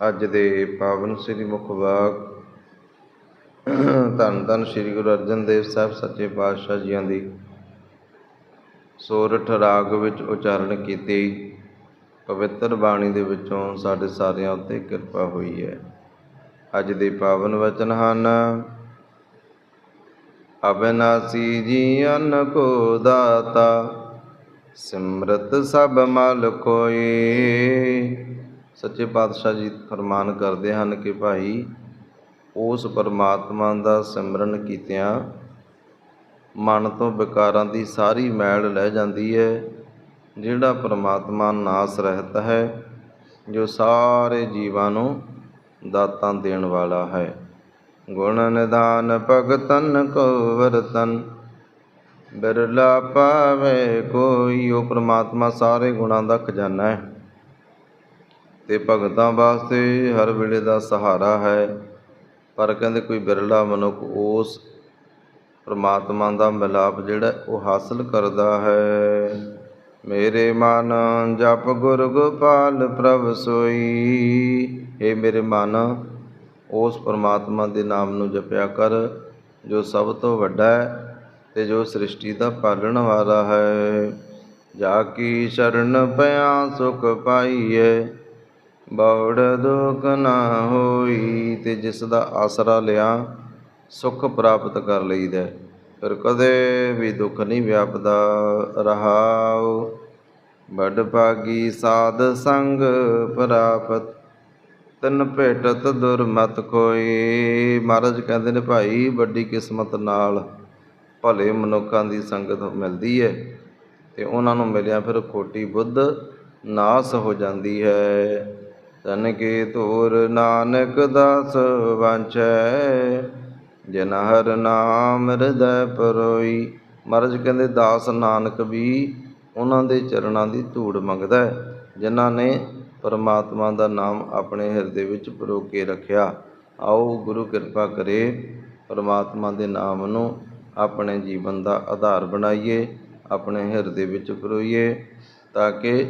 ਅੱਜ ਦੇ ਪਾਵਨ ਸ੍ਰੀ ਮੁਖ ਵਾਕ, ਧੰਨ ਧੰਨ ਸ੍ਰੀ ਗੁਰੂ ਅਰਜਨ ਦੇਵ ਸਾਹਿਬ ਸੱਚੇ ਪਾਤਸ਼ਾਹ ਜੀਆਂ ਦੀ ਸੋਰਠ ਰਾਗ ਵਿੱਚ ਉਚਾਰਨ ਕੀਤੀ। ਪਵਿੱਤਰ ਬਾਣੀ ਦੇ ਵਿੱਚੋਂ ਸਾਡੇ ਸਾਰਿਆਂ ਉੱਤੇ ਕਿਰਪਾ ਹੋਈ ਹੈ। ਅੱਜ ਦੇ ਪਾਵਨ ਵਚਨ ਹਨ, ਅਬਨਾਸੀ ਜੀਵਨ ਕੋ ਦਾਤਾ, ਸਿਮਰਤ ਸਭ ਮਲ ਕੋਈ ਸੱਚੇ ਪਾਤਸ਼ਾਹ ਜੀ ਫਰਮਾਨ ਕਰਦੇ ਹਨ ਕਿ ਭਾਈ, ਉਸ ਪਰਮਾਤਮਾ ਦਾ ਸਿਮਰਨ ਕੀਤਿਆਂ ਮਨ ਤੋਂ ਵਿਕਾਰਾਂ ਦੀ ਸਾਰੀ ਮੈਲ ਲੈ ਜਾਂਦੀ ਹੈ, ਜਿਹੜਾ ਪਰਮਾਤਮਾ ਨਾਸ ਰਹਿਤ ਹੈ, ਜੋ ਸਾਰੇ ਜੀਵਾਂ ਨੂੰ ਦਾਤਾਂ ਦੇਣ ਵਾਲਾ ਹੈ। ਗੁਣ ਨਿਦਾਨ ਭਗਤਨ ਕੋ ਵਰਤਨ ਬਿਰਲਾ ਪਾਵੇ ਕੋਈ, ਉਹ ਪ੍ਰਮਾਤਮਾ ਸਾਰੇ ਗੁਣਾਂ ਦਾ ਖਜ਼ਾਨਾ ਹੈ। ਤੇ ਭਗਤਾਂ ਵਾਸਤੇ ਹਰ ਵੇਲੇ ਦਾ ਸਹਾਰਾ ਹੈ। ਪਰ ਕਹਿੰਦੇ ਕੋਈ ਬਿਰਲਾ ਮਨੁੱਖ ਉਸ ਪਰਮਾਤਮਾ ਦਾ ਮਿਲਾਪ ਜਿਹੜਾ ਉਹ ਹਾਸਲ ਕਰਦਾ ਹੈ। ਮੇਰੇ ਮਨ ਜਪ ਗੁਰ ਗੋਪਾਲ ਪ੍ਰਭ ਸੋਈ। ਇਹ ਮੇਰੇ ਮਨ, ਉਸ ਪਰਮਾਤਮਾ ਦੇ ਨਾਮ ਨੂੰ ਜਪਿਆ ਕਰ, ਜੋ ਸਭ ਤੋਂ ਵੱਡਾ ਹੈ ਤੇ ਜੋ ਸ੍ਰਿਸ਼ਟੀ ਦਾ ਪਾਲਣ ਵਾਲਾ ਹੈ। ਜਾ ਕੀ ਸ਼ਰਨ ਪਿਆ ਸੁਖ ਪਾਈਏ ਬੌੜ ਦੁਖ ਨਾ ਹੋਈ ਤੇ ਜਿਸ ਦਾ ਆਸਰਾ ਲਿਆ, ਸੁਖ ਪ੍ਰਾਪਤ ਕਰ ਲਈਦਾ ਫਿਰ ਕਦੇ ਵੀ ਦੁੱਖ ਨਹੀਂ ਵਿਆਪਦਾ, ਰਹਾਉ। ਬੜ ਭਾਗੀ ਸਾਧ ਸੰਗ ਪ੍ਰਾਪਤ, ਤਨ ਭੇਟਤ ਦੁਰਮਤ ਕੋਈ ਮਹਾਰਾਜ ਕਹਿੰਦੇ ਨੇ, ਭਾਈ, ਵੱਡੀ ਕਿਸਮਤ ਨਾਲ ਭਲੇ ਮਨੁੱਖਾਂ ਦੀ ਸੰਗਤ ਮਿਲਦੀ ਹੈ ਤੇ ਉਹਨਾਂ ਨੂੰ ਮਿਲਿਆ ਫਿਰ ਖੋਟੀ ਬੁੱਧ ਨਾਸ ਹੋ ਜਾਂਦੀ ਹੈ। ਤਨ ਕੇ ਧੂਰ ਨਾਨਕ ਦਾਸ ਵਾਂਛੈ, ਜਿਨ ਹਰ ਨਾਮ ਹਿਰਦੈ ਪਰੋਈ। ਮਹਾਰਾਜ ਕਹਿੰਦੇ, ਦਾਸ ਨਾਨਕ ਵੀ ਉਹਨਾਂ ਦੇ ਚਰਨਾਂ ਦੀ ਧੂੜ ਮੰਗਦਾ ਹੈ, ਜਿਨ੍ਹਾਂ ਨੇ ਪਰਮਾਤਮਾ ਦਾ ਨਾਮ ਆਪਣੇ ਹਿਰਦੇ ਵਿੱਚ ਪਰੋ ਕੇ ਰੱਖਿਆ। ਆਓ ਗੁਰੂ ਕਿਰਪਾ ਕਰੇ ਪਰਮਾਤਮਾ ਦੇ ਨਾਮ ਨੂੰ ਆਪਣੇ ਜੀਵਨ ਦਾ ਆਧਾਰ ਬਣਾਈਏ, ਆਪਣੇ ਹਿਰਦੇ ਵਿੱਚ ਪਰੋਈਏ, ਤਾਂ ਕਿ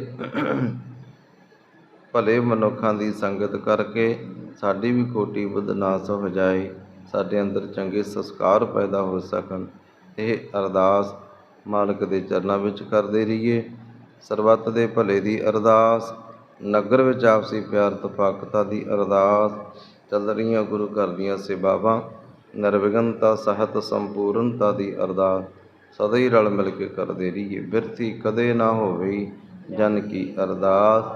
ਭਲੇ ਮਨੁੱਖਾਂ ਦੀ ਸੰਗਤ ਕਰਕੇ ਸਾਡੀ ਵੀ ਖੋਟੀ ਬਦਨਾਸ ਹੋ ਜਾਏ, ਸਾਡੇ ਅੰਦਰ ਚੰਗੇ ਸੰਸਕਾਰ ਪੈਦਾ ਹੋ ਸਕਣ। ਇਹ ਅਰਦਾਸ ਮਾਲਕ ਦੇ ਚਰਨਾਂ ਵਿੱਚ ਕਰਦੇ ਰਹੀਏ। ਸਰਬੱਤ ਦੇ ਭਲੇ ਦੀ ਅਰਦਾਸ, ਨਗਰ ਵਿੱਚ ਆਪਸੀ ਪਿਆਰ ਤਫਾਕਤਾ ਦੀ ਅਰਦਾਸ, ਚੱਲ ਰਹੀਆਂ ਗੁਰੂ ਘਰ ਦੀਆਂ ਸੇਵਾਵਾਂ, ਨਿਰਵਿਘਨਤਾ, ਸਹਿਤ ਸੰਪੂਰਨਤਾ ਦੀ ਅਰਦਾਸ, ਸਦਾ ਹੀ ਰਲ ਮਿਲ ਕੇ ਕਰਦੇ ਰਹੀਏ। ਬਿਰਤੀ ਕਦੇ ਨਾ ਹੋਵੇ ਜਨ ਕੀ ਅਰਦਾਸ।